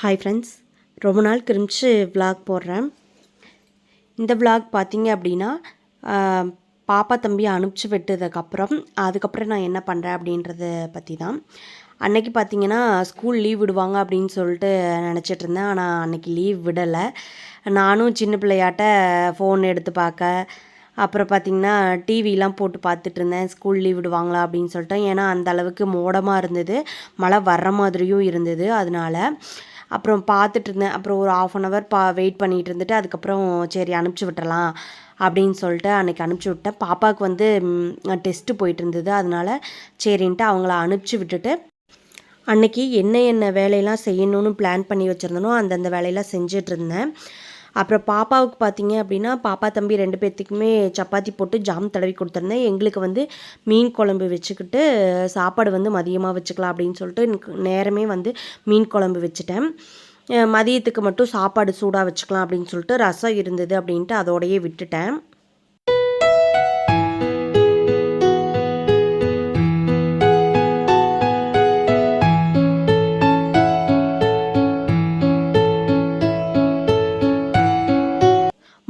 Hi friends ரொம்ப நாள் கிரிமிச்சு vlog போடுறேன். இந்த விலாக் பார்த்தீங்க அப்படின்னா பாப்பா தம்பி அனுப்பிச்சி விட்டதுக்கப்புறம் அதுக்கப்புறம் நான் என்ன பண்ணுறேன் அப்படின்றத பற்றி தான் அன்னைக்கு பார்த்தீங்கன்னா ஸ்கூல் லீவ் விடுவாங்க அப்படின்னு சொல்லிட்டு நினச்சிட்டு இருந்தேன். ஆனால் அன்னைக்கு லீவ் விடலை. நானும் சின்ன பிள்ளையாட்ட ஃபோன் எடுத்து பார்க்க அப்புறம் பார்த்திங்கன்னா டிவிலாம் போட்டு பார்த்துட்டு இருந்தேன். ஸ்கூல் லீவ் விடுவாங்களா அப்படின்னு சொல்லிட்டு. ஏன்னா அந்த அளவுக்கு மோடமாக இருந்தது. மழை வர்ற மாதிரியும் இருந்தது. அதனால அப்புறம் பார்த்துட்டு இருந்தேன் அப்புறம் ஒரு ஆஃப் அன் ஹவர் பா வெயிட் பண்ணிட்டு இருந்துட்டு அதுக்கப்புறம் சரி அனுப்பிச்சி விட்டுறலாம் அப்படின்னு சொல்லிட்டு அன்றைக்கி அனுப்பிச்சி விட்டேன். பாப்பாவுக்கு வந்து டெஸ்ட்டு போயிட்டு இருந்தது அதனால சரின்ட்டு அவங்கள அனுப்பிச்சி விட்டுட்டு அன்னைக்கு என்ன என்ன வேலையெல்லாம் செய்யணும்னு பிளான் பண்ணி வச்சுருந்தனோ அந்தந்த வேலையெல்லாம் செஞ்சுட்டு இருந்தேன் அப்புறம் பாப்பாவுக்கு பார்த்தீங்க அப்படின்னா பாப்பா தம்பி ரெண்டு பேர்த்துக்குமே சப்பாத்தி போட்டு ஜாம் தடவி கொடுத்துருந்தேன். எங்களுக்கு வந்து மீன் குழம்பு வச்சுக்கிட்டு சாப்பாடு வந்து மதியமாக வச்சுக்கலாம் அப்படின்னு சொல்லிட்டு எனக்கு நேரமே வந்து மீன் குழம்பு வச்சுட்டேன். மதியத்துக்கு மட்டும் சாப்பாடு சூடாக வச்சுக்கலாம் அப்படின்னு சொல்லிட்டு ரசம் இருந்தது அப்படின்ட்டு அதோடையே விட்டுட்டேன்.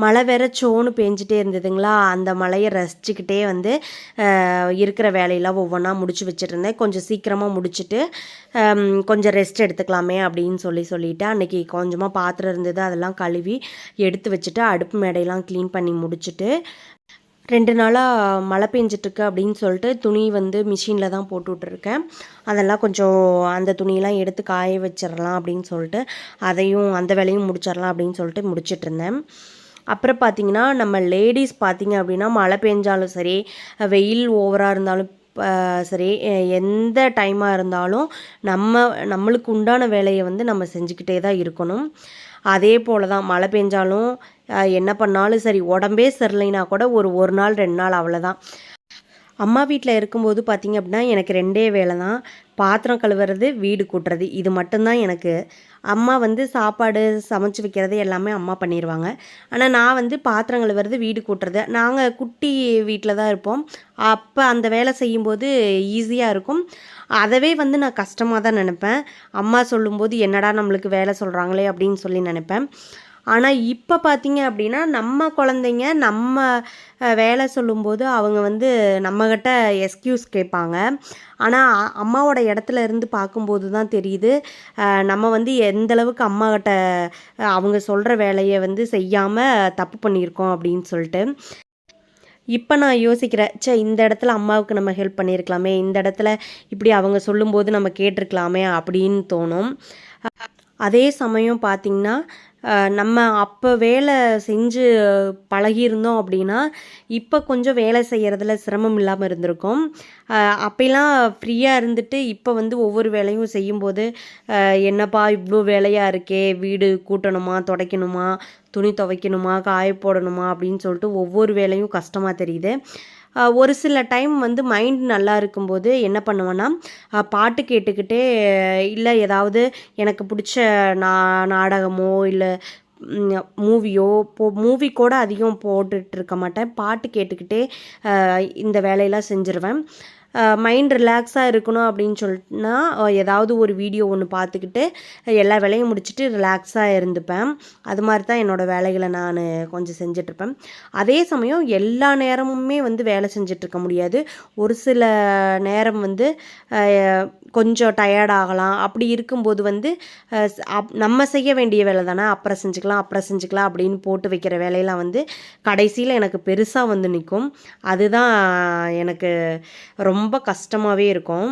மழை வேற சோன்னு பேஞ்சிட்டே இருந்ததுங்களா? அந்த மழையை ரசிச்சுக்கிட்டே வந்து இருக்கிற வேலையெல்லாம் ஒவ்வொன்றா முடிச்சு வச்சுருந்தேன். கொஞ்சம் சீக்கிரமாக முடிச்சுட்டு கொஞ்சம் ரெஸ்ட் எடுத்துக்கலாமே அப்படின்னு சொல்லி சொல்லிட்டு அன்னைக்கு கொஞ்சமாக பாத்திரம் இருந்தது அதெல்லாம் கழுவி எடுத்து வச்சுட்டு அடுப்பு மேடையெல்லாம் க்ளீன் பண்ணி முடிச்சுட்டு ரெண்டு நாளாக மழை பெஞ்சிட்ருக்கு அப்படின்னு சொல்லிட்டு துணி வந்து மிஷினில் தான் போட்டுவிட்ருக்கேன் அதெல்லாம் கொஞ்சம் அந்த துணியெல்லாம் எடுத்து காய வச்சிடலாம் அப்படின்னு சொல்லிட்டு அதையும் அந்த வேலையும் முடிச்சிடலாம் அப்படின்னு சொல்லிட்டு முடிச்சிட்ருந்தேன் அப்புறம் பார்த்தீங்கன்னா நம்ம லேடிஸ் பார்த்திங்க அப்படின்னா மழை பெஞ்சாலும் சரி வெயில் ஓவராக இருந்தாலும் சரி எந்த டைமாக இருந்தாலும் நம்ம நம்மளுக்கு உண்டான வேலையை வந்து நம்ம செஞ்சுக்கிட்டே தான் இருக்கணும். அதே போல தான் மழை பெஞ்சாலும் என்ன பண்ணாலும் சரி உடம்பே சரியில்லைனா கூட ஒரு ஒரு நாள் ரெண்டு நாள் அவ்வளோதான் அம்மா வீட்டில் இருக்கும்போது பார்த்திங்க அப்படின்னா எனக்கு ரெண்டே வேலை தான். பாத்திரம் கழுவுறது வீடு கூட்டுறது இது மட்டும்தான் எனக்கு. அம்மா வந்து சாப்பாடு சமைச்சு வைக்கிறது எல்லாமே அம்மா பண்ணிடுவாங்க ஆனால் நான் வந்து பாத்திரம் கழுவுறது வீடு கூட்டுறது நாங்கள் குட்டி வீட்டில் தான் இருப்போம். அப்போ அந்த வேலை செய்யும்போது ஈஸியாக இருக்கும். அதவே வந்து நான் கஷ்டமாக தான் நினைப்பேன். அம்மா சொல்லும்போது என்னடா நம்மளுக்கு வேலை சொல்கிறாங்களே அப்படின்னு சொல்லி நினைப்பேன். ஆனால் இப்போ பார்த்தீங்க அப்படின்னா நம்ம குழந்தைங்க நம்ம வேலை சொல்லும்போது அவங்க வந்து நம்மக்கிட்ட எஸ்கியூஸ் கேட்பாங்க. ஆனால் அம்மாவோட இடத்துல இருந்து பார்க்கும்போது தான் தெரியுது. நம்ம வந்து எந்தளவுக்கு அம்மாக்கிட்ட அவங்க சொல்கிற வேலையை வந்து செய்யாமல் தப்பு பண்ணியிருக்கோம் அப்படின்னு சொல்லிட்டு. இப்போ நான் யோசிக்கிறேன் ச்சே இந்த இடத்துல அம்மாவுக்கு நம்ம ஹெல்ப் பண்ணியிருக்கலாமே இந்த இடத்துல இப்படி அவங்க சொல்லும்போது நம்ம கேட்டிருக்கலாமே அப்படின்னு தோணும். அதே சமயம் பார்த்திங்கன்னா நம்ம அப்போ வேலை செஞ்சு பழகியிருந்தோம் அப்படின்னா இப்போ கொஞ்சம் வேலை செய்கிறதுல சிரமம் இல்லாமல் இருந்திருக்கும். அப்போலாம் ஃப்ரீயாக இருந்துட்டு இப்போ வந்து ஒவ்வொரு வேலையும் செய்யும்போது என்னப்பா இவ்வளோ வேலையாக இருக்கே வீடு கூட்டணுமா துடைக்கணுமா துணி துவைக்கணுமா காய போடணுமா அப்படின்னு சொல்லிட்டு ஒவ்வொரு வேலையும் கஷ்டமாக தெரியுது. ஒரு சில டைம் வந்து மைண்ட் நல்லா இருக்கும்போது என்ன பண்ணுவேன்னா பாட்டு கேட்டுக்கிட்டே இல்லை ஏதாவது எனக்கு பிடிச்ச நா நாடகமோ இல்லை மூவியோ போ மூவி கூட அதிகம் போட்டுட்ருக்க மாட்டேன். பாட்டு கேட்டுக்கிட்டே இந்த வேலையெல்லாம் செஞ்சுருவேன். மைண்ட் ரிலாக்ஸாக இருக்கணும் அப்படின்னு சொல்லிட்டுனா ஏதாவது ஒரு வீடியோ ஒன்று பார்த்துக்கிட்டு எல்லா வேலையும் முடிச்சுட்டு ரிலாக்ஸாக இருந்துப்பேன். அது மாதிரி தான் என்னோடய வேலைகளை நான் கொஞ்சம் செஞ்சிட்ருப்பேன். அதே சமயம் எல்லா நேரமுமே வந்து வேலை செஞ்சிட்ருக்க முடியாது. ஒரு சில நேரம் வந்து கொஞ்சம் டயர்ட் ஆகலாம். அப்படி இருக்கும்போது வந்து அப்- நம்ம செய்ய வேண்டிய வேலை தானே. அப்புறம் செஞ்சுக்கலாம் அப்புறம் செஞ்சுக்கலாம் அப்படின்னு போட்டு வைக்கிற வேலையெல்லாம் வந்து கடைசியில் எனக்கு பெருசாக வந்து நிற்கும் அதுதான் எனக்கு ரொம்ப ரொம்ப கஷ்டமாகவே இருக்கும்.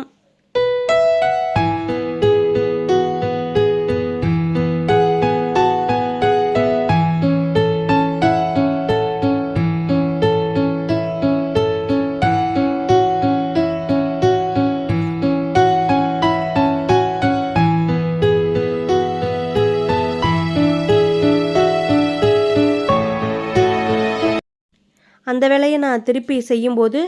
அந்த வேலையை நான் திருப்பி செய்யும்போது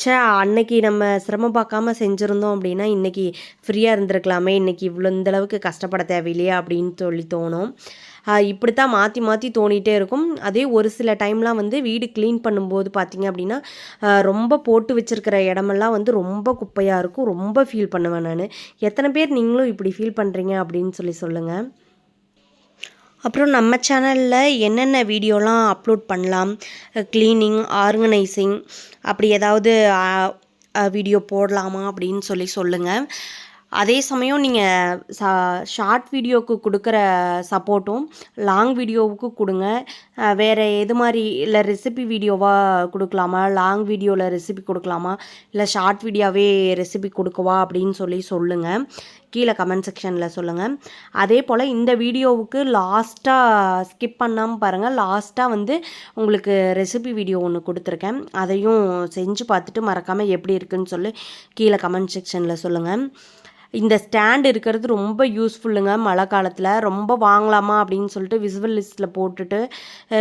ச்சே அன்னைக்கு நம்ம சிரமம் பார்க்காம செஞ்சுருந்தோம் அப்படின்னா இன்றைக்கி ஃப்ரீயாக இருந்திருக்கலாமே இன்றைக்கி இவ்வளோ இந்தளவுக்கு கஷ்டப்பட தேவையில்லையா அப்படின்னு சொல்லி தோணும். இப்படி இப்படித்தான் மாற்றி மாற்றி தோணிகிட்டே இருக்கும். அதே ஒரு சில டைம்லாம் வந்து வீடு க்ளீன் பண்ணும்போது பார்த்திங்க அப்படின்னா ரொம்ப போட்டு வச்சிருக்கிற இடமெல்லாம் வந்து ரொம்ப குப்பையாக இருக்கும். ரொம்ப ஃபீல் பண்ணுவேன் நான். எத்தனை பேர் நீங்களும் இப்படி ஃபீல் பண்ணுறீங்க அப்படின்னு சொல்லி சொல்லுங்கள் அப்புறம் நம்ம சேனலில் என்னென்ன வீடியோலாம் அப்லோட் பண்ணலாம்? க்ளீனிங் ஆர்கனைசிங் அப்படி ஏதாவது வீடியோ போடலாமா அப்படின்னு சொல்லி சொல்லுங்கள் அதே சமயம் நீங்கள் சா ஷார்ட் வீடியோவுக்கு கொடுக்குற சப்போர்ட்டும் லாங் வீடியோவுக்கு கொடுங்க. வேறு எது மாதிரி இல்லை ரெசிபி வீடியோவாக கொடுக்கலாமா? லாங் வீடியோவில் ரெசிபி கொடுக்கலாமா? இல்லை ஷார்ட் வீடியோவே ரெசிபி கொடுக்கவா? அப்படின்னு சொல்லி சொல்லுங்கள் கீழே கமெண்ட் செக்ஷனில் சொல்லுங்கள் அதே போல் இந்த வீடியோவுக்கு லாஸ்ட்டாக ஸ்கிப் பண்ணாமல் பாருங்கள் லாஸ்ட்டாக வந்து உங்களுக்கு ரெசிபி வீடியோ ஒன்று கொடுத்துருக்கேன். அதையும் செஞ்சு பார்த்துட்டு மறக்காமல் எப்படி இருக்குன்னு சொல்லி கீழே கமெண்ட் செக்ஷனில் சொல்லுங்கள் இந்த ஸ்டாண்ட் இருக்கிறது ரொம்ப யூஸ்ஃபுல்லுங்க மழை காலத்தில் ரொம்ப வாங்கலாமா அப்படின்னு சொல்லிட்டு விசுவல் லிஸ்ட்டில் போட்டுட்டு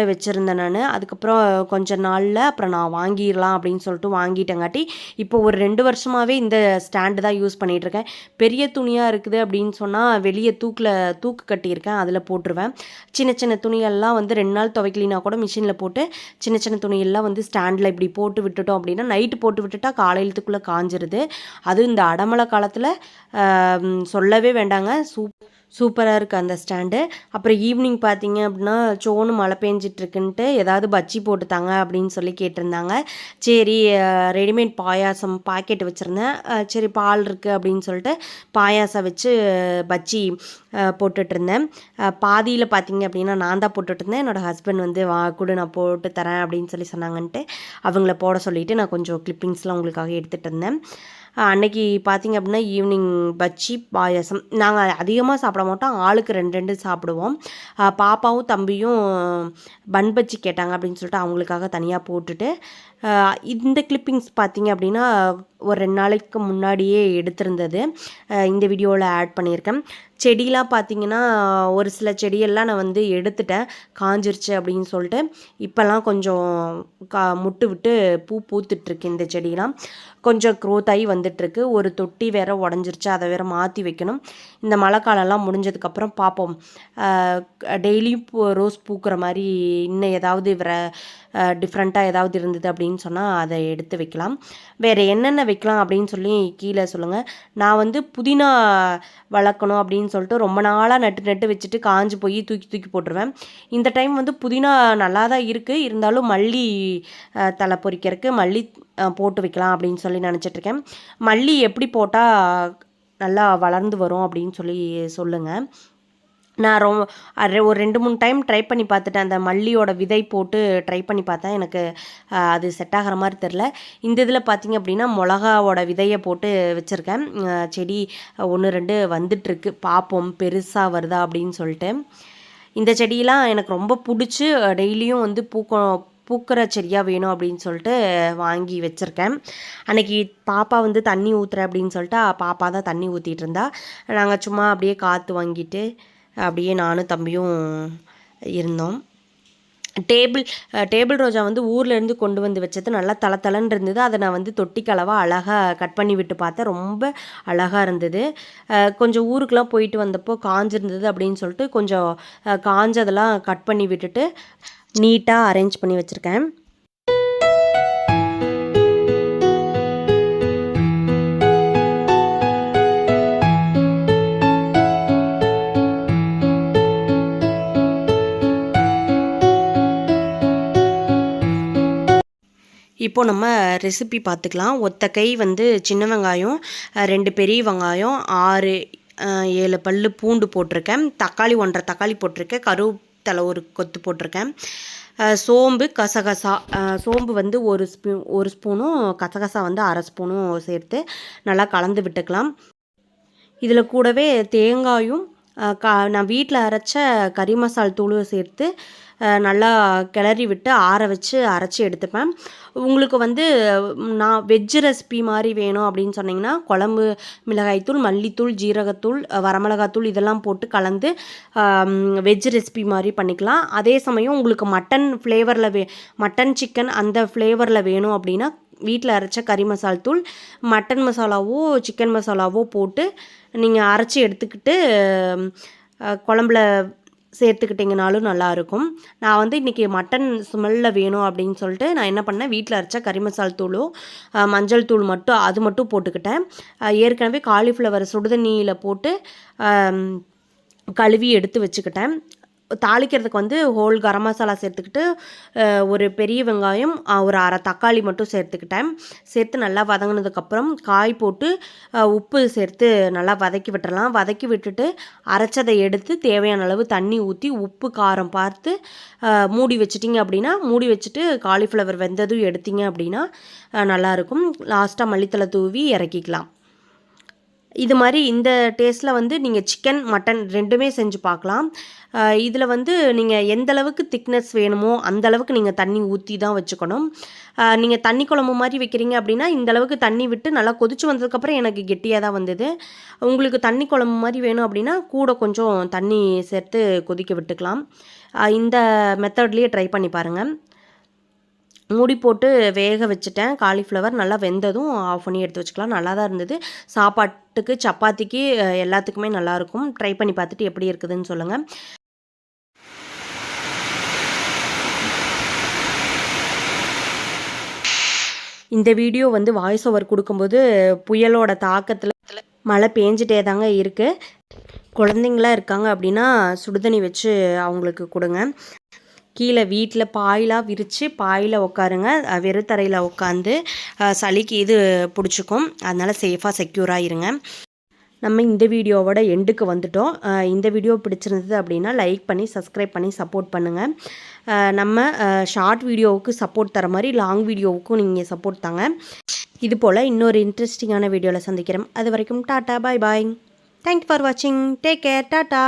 வச்சுருந்தேன் நான். அதுக்கப்புறம் கொஞ்ச நாளில் அப்புறம் நான் வாங்கிடலாம் அப்படின்னு சொல்லிட்டு வாங்கிட்டேங்காட்டி இப்போ ஒரு ரெண்டு வருஷமாகவே இந்த ஸ்டாண்டு தான் யூஸ் பண்ணிகிட்ருக்கேன் பெரிய துணியாக இருக்குது அப்படின்னு சொன்னால் வெளியே தூக்கில் தூக்கு கட்டியிருக்கேன். அதில் போட்டுருவேன். சின்ன சின்ன துணியெல்லாம் வந்து ரெண்டு நாள் துவைக்கலினா கூட மிஷினில் போட்டு சின்ன சின்ன துணியெல்லாம் வந்து ஸ்டாண்டில் இப்படி போட்டு விட்டுட்டோம் அப்படின்னா நைட்டு போட்டு விட்டுட்டா காலையிலத்துக்குள்ளே காஞ்சிருது. அதுவும் இந்த அடமழை காலத்தில் சொல்லவே வேண்டாங்க. சூப் சூப்பராக இருக்குது அந்த ஸ்டாண்டு. அப்புறம் ஈவினிங் பார்த்தீங்க அப்படின்னா சோனு மழை பெஞ்சிட்ருக்குன்ட்டு ஏதாவது பஜ்ஜி போட்டு தாங்க அப்படின்னு சொல்லி கேட்டிருந்தாங்க. சரி ரெடிமேட் பாயாசம் பாக்கெட் வச்சுருந்தேன். சரி பால் இருக்குது அப்படின்னு சொல்லிட்டு பாயாசம் வச்சு பஜ்ஜி போட்டுட்ருந்தேன். போட்டுட்டு இருந்தேன் பாதியில் பார்த்தீங்க அப்படின்னா நான் தான் போட்டுட்ருந்தேன். என்னோடய ஹஸ்பண்ட் வந்து வா கூட நான் போட்டு தரேன் அப்படின்னு சொல்லி சொன்னாங்கன்ட்டு அவங்கள போட சொல்லிவிட்டு நான் கொஞ்சம் கிளிப்பிங்ஸ்லாம் உங்களுக்காக எடுத்துகிட்டு இருந்தேன். அன்னைக்கு பார்த்தீங்க அப்படின்னா ஈவினிங் பஜ்ஜி பாயாசம். நாங்கள் அதிகமாக சாப்பிட மாட்டோம். ஆளுக்கு ரெண்டு ரெண்டு சாப்பிடுவோம். பாப்பாவும் தம்பியும் பன் பஜ்ஜி கேட்டாங்க அப்படின்னு சொல்லிட்டு அவங்களுக்காக தனியாக போட்டுட்டு இந்த கிளிப்பிங்ஸ் பார்த்தீங்க அப்படின்னா ஒரு ரெண்டு நாளைக்கு முன்னாடியே எடுத்திருந்தது. இந்த வீடியோவில் ஆட் பண்ணியிருக்கேன். செடியெலாம் பார்த்தீங்கன்னா ஒரு சில செடியெல்லாம் நான் வந்து எடுத்துட்டேன். காஞ்சிருச்சு அப்படின்னு சொல்லிட்டு இப்போல்லாம் கொஞ்சம் கா முட்டு விட்டு பூ பூத்துட்ருக்கு இந்த செடியெலாம் கொஞ்சம் க்ரோத் ஆகி வந்துட்டுருக்கு. ஒரு தொட்டி வேற உடஞ்சிருச்சு. அதை வேற மாற்றி வைக்கணும். இந்த மழை காலம்லாம் முடிஞ்சதுக்கப்புறம் பார்ப்போம். டெய்லியும் பூ ரோஸ் பூக்கிற மாதிரி இன்னும் ஏதாவது வேற டிஃப்ரெண்ட்டாக ஏதாவது இருந்தது அப்படின்னு அப்படின்னு சொன்னால் அதை எடுத்து வைக்கலாம். வேறு என்னென்ன வைக்கலாம் அப்படின்னு சொல்லி கீழே சொல்லுங்கள் நான் வந்து புதினா வளர்க்கணும் அப்படின்னு சொல்லிட்டு ரொம்ப நாளாக நட்டு நட்டு வச்சுட்டு காஞ்சி போய் தூக்கி தூக்கி போட்டுருவேன். இந்த டைம் வந்து புதினா நல்லா தான் இருக்குது இருந்தாலும் மல்லி தலை பொரிக்கிறதுக்கு மல்லி போட்டு வைக்கலாம் அப்படின்னு சொல்லி நினச்சிட்ருக்கேன் மல்லி எப்படி போட்டால் நல்லா வளர்ந்து வரும் அப்படின்னு சொல்லி சொல்லுங்கள் நான் ரொம்ப ஒரு ரெண்டு மூணு டைம் ட்ரை பண்ணி பார்த்துட்டேன். அந்த மல்லியோட விதை போட்டு ட்ரை பண்ணி பார்த்தேன். எனக்கு அது செட் ஆகிற மாதிரி தெரில இந்த இதில் பார்த்தீங்க அப்படின்னா மிளகாவோட விதையை போட்டு வச்சுருக்கேன். செடி ஒன்று ரெண்டு வந்துட்டுருக்கு. பார்ப்போம். பெருசாக வருதா அப்படின்னு சொல்லிட்டு. இந்த செடியெலாம் எனக்கு ரொம்ப பிடிச்சி டெய்லியும் வந்து பூக்கம் பூக்கிற செடியாக வேணும் அப்படின்னு சொல்லிட்டு வாங்கி வச்சுருக்கேன். அன்னைக்கு பாப்பா வந்து தண்ணி ஊற்றுறேன் அப்படின்னு சொல்லிட்டு பாப்பா தான் தண்ணி ஊற்றிட்டு இருந்தா. நாங்கள் சும்மா அப்படியே காற்று வாங்கிட்டு அப்படியே நானும் தம்பியும் இருந்தோம். டேபிள் டேபிள் ரோஜா வந்து ஊர்லேருந்து கொண்டு வந்து வச்சது. நல்லா தள தளன்னு இருந்தது. அதை நான் வந்து தொட்டிக்களவாக அழகாக கட் பண்ணி விட்டு பார்த்தேன். ரொம்ப அழகாக இருந்தது. கொஞ்சம் ஊருக்கெலாம் போயிட்டு வந்தப்போ காஞ்சிருந்தது அப்படின்னு சொல்லிட்டு கொஞ்சம் காஞ்சதெல்லாம் கட் பண்ணி விட்டுட்டு நீட்டாக அரேஞ்ச் பண்ணி வச்சுருக்கேன். இப்போ நம்ம ரெசிபி பார்த்துக்கலாம் ஒத்த கை வந்து சின்ன வெங்காயம் ரெண்டு பெரிய வெங்காயம் ஆறு ஏழு பல்லு பூண்டு போட்டிருக்கேன். தக்காளி ஒன்றரை தக்காளி போட்டிருக்கேன். கருவேப்பிலை ஒரு கொத்து போட்டிருக்கேன். சோம்பு கசகசா சோம்பு வந்து ஒரு ஸ்பூ ஒரு ஸ்பூனும் கசகசா வந்து அரை ஸ்பூனும் சேர்த்து நல்லா கலந்து விட்டுக்கலாம். இதில் கூடவே தேங்காயும் கா நான் வீட்டில் அரைச்ச கறி மசால் தூளும் சேர்த்து நல்லா கிளறி விட்டு ஆற வச்சு அரைச்சி எடுத்துப்பேன். உங்களுக்கு வந்து நான் வெஜ்ஜு ரெசிபி மாதிரி வேணும் அப்படின்னு சொன்னீங்கன்னா குழம்பு மிளகாய்த்தூள் மல்லித்தூள் ஜீரகத்தூள் வரமிளகாத்தூள் இதெல்லாம் போட்டு கலந்து வெஜ் ரெசிபி மாதிரி பண்ணிக்கலாம். அதே சமயம் உங்களுக்கு மட்டன் ஃப்ளேவரில் வே மட்டன் சிக்கன் அந்த ஃப்ளேவரில் வேணும் அப்படின்னா வீட்டில் அரைச்ச கறி மசால் தூள் மட்டன் மசாலாவோ சிக்கன் மசாலாவோ போட்டு நீங்கள் அரைச்சி எடுத்துக்கிட்டு குழம்புல சேர்த்துக்கிட்டிங்கனாலும் நல்லாயிருக்கும். நான் வந்து இன்றைக்கி மட்டன் ஸ்மெல்லில் வேணும் அப்படின்னு சொல்லிட்டு நான் என்ன பண்ணேன் வீட்டில் அரைச்ச கறி மசால் தூளும் மஞ்சள் தூள் மட்டும் அது மட்டும் போட்டுக்கிட்டேன். ஏற்கனவே காலிஃப்ளவர் சுடுதண்ணியில் போட்டு கழுவி எடுத்து வச்சுக்கிட்டேன். தாளிக்கிறதுக்கு வந்து ஹோல் கரம் மசாலா சேர்த்துக்கிட்டு ஒரு பெரிய வெங்காயம் ஒரு அரை தக்காளி மட்டும் சேர்த்துக்கிட்டேன். சேர்த்து நல்லா வதங்கினதுக்கப்புறம் காய் போட்டு உப்பு சேர்த்து நல்லா வதக்கி விட்டுறலாம். வதக்கி விட்டுட்டு அரைச்சதை எடுத்து தேவையான அளவு தண்ணி ஊற்றி உப்பு காரம் பார்த்து மூடி வச்சிட்டிங்க அப்படின்னா மூடி வச்சுட்டு காலிஃப்ளவர் வெந்ததும் எடுத்தீங்க அப்படின்னா நல்லாயிருக்கும் லாஸ்ட்டாக மல்லித்தலை தூவி இறக்கிக்கலாம். இது மாதிரி இந்த டேஸ்ட்டில் வந்து நீங்கள் சிக்கன் மட்டன் ரெண்டுமே செஞ்சு பார்க்கலாம். இதில் வந்து நீங்கள் எந்த அளவுக்கு திக்னஸ் வேணுமோ அந்த அளவுக்கு நீங்கள் தண்ணி ஊற்றி தான் வச்சுக்கணும். நீங்கள் தண்ணி குழம்பு மாதிரி வைக்கிறீங்க அப்படின்னா இந்த அளவுக்கு தண்ணி விட்டு நல்லா கொதிச்சு வந்ததுக்கப்புறம் எனக்கு கெட்டியாக தான் வந்தது. உங்களுக்கு தண்ணி குழம்பு மாதிரி வேணும் அப்படின்னா கூட கொஞ்சம் தண்ணி சேர்த்து கொதிக்க விட்டுக்கலாம். இந்த மெத்தட்லேயே ட்ரை பண்ணி பாருங்கள் மூடி போட்டு வேக வச்சுட்டேன். காலிஃப்ளவர் நல்லா வெந்ததும் ஆஃப் பண்ணி எடுத்து வச்சுக்கலாம். நல்லா தான் இருந்தது. சாப்பாட்டுக்கு சப்பாத்திக்கு எல்லாத்துக்குமே நல்லாயிருக்கும். ட்ரை பண்ணி பார்த்துட்டு எப்படி இருக்குதுன்னு சொல்லுங்கள் இந்த வீடியோ வந்து வாய்ஸ் ஓவர் கொடுக்கும்போது புயலோட தாக்கத்தில் மழை பேஞ்சிட்டே தாங்க இருக்குது குழந்தைங்களாம் இருக்காங்க அப்படின்னா சுடுதண்ணி வச்சு அவங்களுக்கு கொடுங்க. கீழே வீட்டில் பாயெலாம் விரித்து பாயில் உட்காருங்க வெறுத்தரையில் உட்காந்து சளிக்கு இது பிடிச்சிக்கும். அதனால் சேஃபாக செக்யூராக இருங்க. நம்ம இந்த வீடியோவோட எண்டுக்கு வந்துட்டோம். இந்த வீடியோ பிடிச்சிருந்தது அப்படின்னா லைக் பண்ணி சப்ஸ்கிரைப் பண்ணி சப்போர்ட் பண்ணுங்கள் நம்ம ஷார்ட் வீடியோவுக்கு சப்போர்ட் தர மாதிரி லாங் வீடியோவுக்கும் நீங்கள் சப்போர்ட் தாங்க. இது போல் இன்னொரு இன்ட்ரெஸ்டிங்கான வீடியோவில் சந்திக்கிறேன் அது வரைக்கும் tata bye bye thank you for வாட்சிங் டேக் கேர் டாட்டா.